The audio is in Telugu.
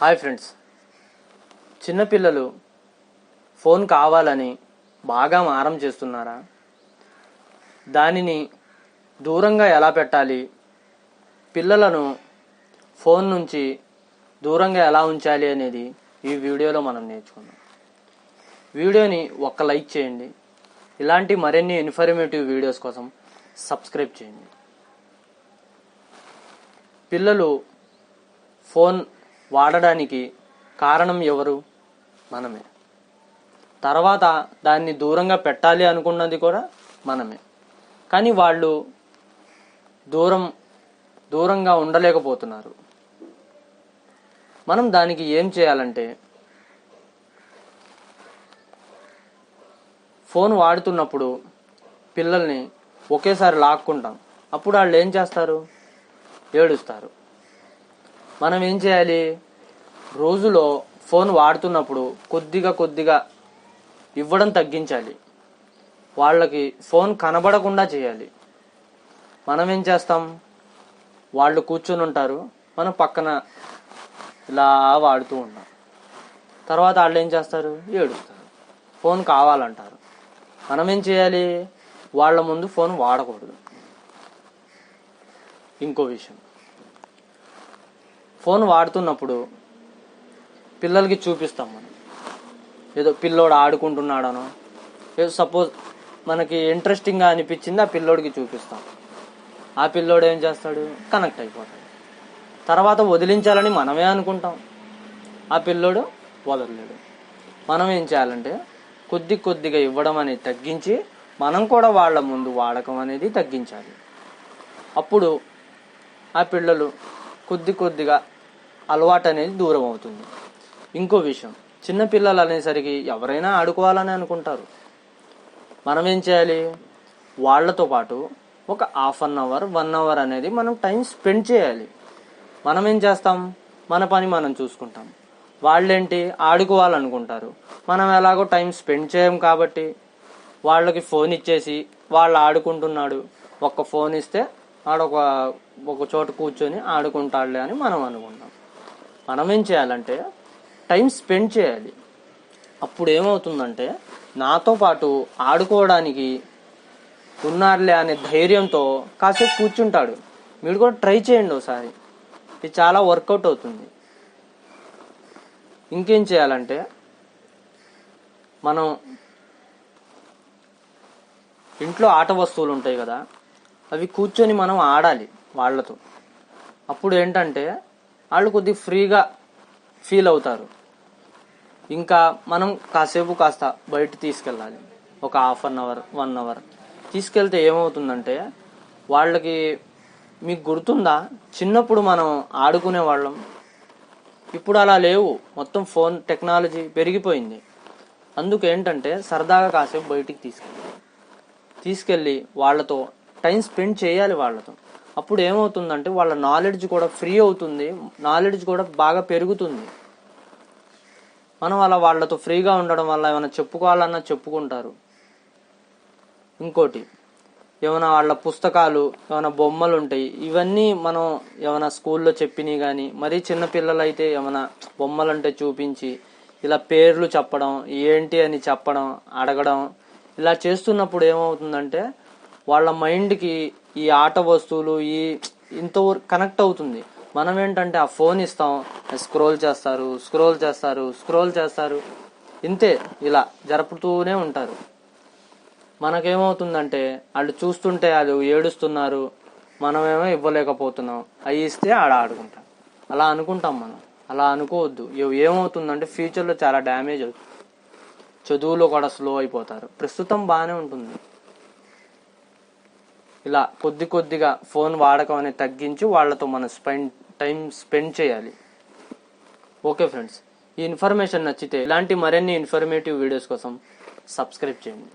Hi friends. చిన్నపిల్లలు ఫోన్ కావాలని బాగా మారం చేస్తున్నారా? దానిని దూరంగా ఎలా పెట్టాలి? పిల్లలను ఫోన్ నుంచి దూరంగా ఎలా ఉంచాలి అనేది ఈ వీడియోలో మనం నేర్చుకుందాం. వీడియోని ఒక్క లైక్ చేయండి. ఇలాంటి మరిన్ని ఇన్ఫర్మేటివ్ వీడియోస్ కోసం సబ్స్క్రైబ్ చేయండి. పిల్లలు ఫోన్ వాడడానికి కారణం ఎవరు? మనమే. తర్వాత దాన్ని దూరంగా పెట్టాలి అనుకున్నది కూడా మనమే. కానీ వాళ్ళు దూరం దూరంగా ఉండలేకపోతున్నారు. మనం దానికి ఏం చేయాలంటే ఫోన్ వాడుతున్నప్పుడు పిల్లల్ని ఒకేసారి లాక్కుంటాం. అప్పుడు వాళ్ళు ఏం చేస్తారు? ఏడుస్తారు. మనం ఏం చేయాలి? రోజులో ఫోన్ వాడుతున్నప్పుడు కొద్దిగా కొద్దిగా ఇవ్వడం తగ్గించాలి. వాళ్ళకి ఫోన్ కనబడకుండా చేయాలి. మనం ఏం చేస్తాం? వాళ్ళు కూర్చొని ఉంటారు. మనం పక్కన ఇలా వాడుతూ ఉంటాం. తర్వాత వాళ్ళు ఏం చేస్తారు? ఏడుస్తారు. ఫోన్ కావాలంటారు. మనం ఏం చేయాలి? వాళ్ళ ముందు ఫోన్ వాడకూడదు. ఇంకో విషయం. ఫోన్ వాడుతున్నప్పుడు పిల్లలకి చూపిస్తాం మనం. ఏదో పిల్లోడు ఆడుకుంటున్నాడనో ఏదో సపోజ్ మనకి ఇంట్రెస్టింగ్గా అనిపించింది ఆ పిల్లోడికి చూపిస్తాం. ఆ పిల్లోడు ఏం చేస్తాడు? కనెక్ట్ అయిపోతాడు. తర్వాత వదిలించాలని మనమే అనుకుంటాం. ఆ పిల్లోడు వదలలేడు. మనం ఏం చేయాలంటే కొద్ది కొద్దిగా ఇవ్వడం అనేది తగ్గించి మనం కూడా వాళ్ళ ముందు వాడకం అనేది తగ్గించాలి. అప్పుడు ఆ పిల్లలు కొద్ది కొద్దిగా అలవాటు అనేది దూరం అవుతుంది. ఇంకో విషయం చిన్నపిల్లలు అనేసరికి ఎవరైనా ఆడుకోవాలని అనుకుంటారు. మనం ఏం చేయాలి? వాళ్ళతో పాటు ఒక half an hour one hour అనేది మనం టైం స్పెండ్ చేయాలి. మనం ఏం చేస్తాం? మన పని మనం చూసుకుంటాం. వాళ్ళేంటి? ఆడుకోవాలనుకుంటారు. మనం ఎలాగో టైం స్పెండ్ చేయం కాబట్టి వాళ్ళకి ఫోన్ ఇచ్చేసి వాళ్ళు ఆడుకుంటున్నాడు. ఒక్క ఫోన్ ఇస్తే ఆడొక ఒక చోట కూర్చొని ఆడుకుంటాడులే అని మనం అనుకుంటాం. మనం ఏం చేయాలంటే టైం స్పెండ్ చేయాలి. అప్పుడు ఏమవుతుందంటే నాతో పాటు ఆడుకోవడానికి ఉన్నారులే అనే ధైర్యంతో కాసేపు కూర్చుంటాడు. మీరు కూడా ట్రై చేయండి ఒకసారి. ఇది చాలా వర్కౌట్ అవుతుంది. ఇంకేం చేయాలంటే మనం ఇంట్లో ఆట వస్తువులు ఉంటాయి కదా అవి కూర్చొని మనం ఆడాలి వాళ్ళతో. అప్పుడు ఏంటంటే వాళ్ళు కొద్దిగా ఫ్రీగా ఫీల్ అవుతారు. ఇంకా మనం కాసేపు కాస్త బయట తీసుకెళ్ళాలి. ఒక half an hour one hour. తీసుకెళ్తే ఏమవుతుందంటే వాళ్ళకి మీకు గుర్తుందా? చిన్నప్పుడు మనం ఆడుకునే వాళ్ళం. ఇప్పుడు అలా లేవు. మొత్తం ఫోన్ టెక్నాలజీ పెరిగిపోయింది. అందుకు ఏంటంటే సరదాగా కాసేపు బయటికి తీసుకెళ్ళాలి తీసుకెళ్ళి వాళ్ళతో టైం స్పెండ్ చేయాలి వాళ్ళతో. అప్పుడు ఏమవుతుందంటే వాళ్ళ నాలెడ్జ్ కూడా ఫ్రీ అవుతుంది నాలెడ్జ్ కూడా బాగా పెరుగుతుంది. మనం అలా వాళ్ళతో ఫ్రీగా ఉండడం వల్ల ఏమైనా చెప్పుకోవాలన్నా చెప్పుకుంటారు. ఇంకోటి ఏమైనా వాళ్ళ పుస్తకాలు ఏమైనా బొమ్మలు ఉంటాయి ఇవన్నీ మనం ఏమైనా స్కూల్లో చెప్పినవి కానీ మరీ చిన్నపిల్లలైతే ఏమైనా బొమ్మలు అంటే చూపించి ఇలా పేర్లు చెప్పడం ఏంటి అని చెప్పడం అడగడం ఇలా చేస్తున్నప్పుడు ఏమవుతుందంటే వాళ్ళ మైండ్కి ఈ ఆట వస్తువులు ఈ ఇంతవరకు కనెక్ట్ అవుతుంది. మనం ఏంటంటే ఆ ఫోన్ ఇస్తాం స్క్రోల్ చేస్తారు స్క్రోల్ చేస్తారు స్క్రోల్ చేస్తారు. ఇంతే ఇలా జరుపుతూనే ఉంటారు. మనకేమవుతుందంటే వాళ్ళు చూస్తుంటే వాళ్ళు ఏడుస్తున్నారు మనమేమో ఇవ్వలేకపోతున్నాం. అవి ఇస్తే ఆడ ఆడుకుంటాం. అలా అనుకుంటాం మనం. అలా అనుకోవద్దు. ఏమవుతుందంటే ఫ్యూచర్లో చాలా డ్యామేజ్ అవుతుంది. చదువులో కూడా స్లో అయిపోతారు. ప్రస్తుతం బాగానే ఉంటుంది. ఇలా కొద్ది కొద్దిగా ఫోన్ వాడకం అనేది తగ్గించి వాళ్ళతో మనం స్పెండ్ టైం స్పెండ్ చేయాలి. ఓకే ఫ్రెండ్స్ ఈ ఇన్ఫర్మేషన్ నచ్చితే ఇలాంటి మరిన్ని ఇన్ఫర్మేటివ్ వీడియోస్ కోసం సబ్స్క్రైబ్ చేయండి.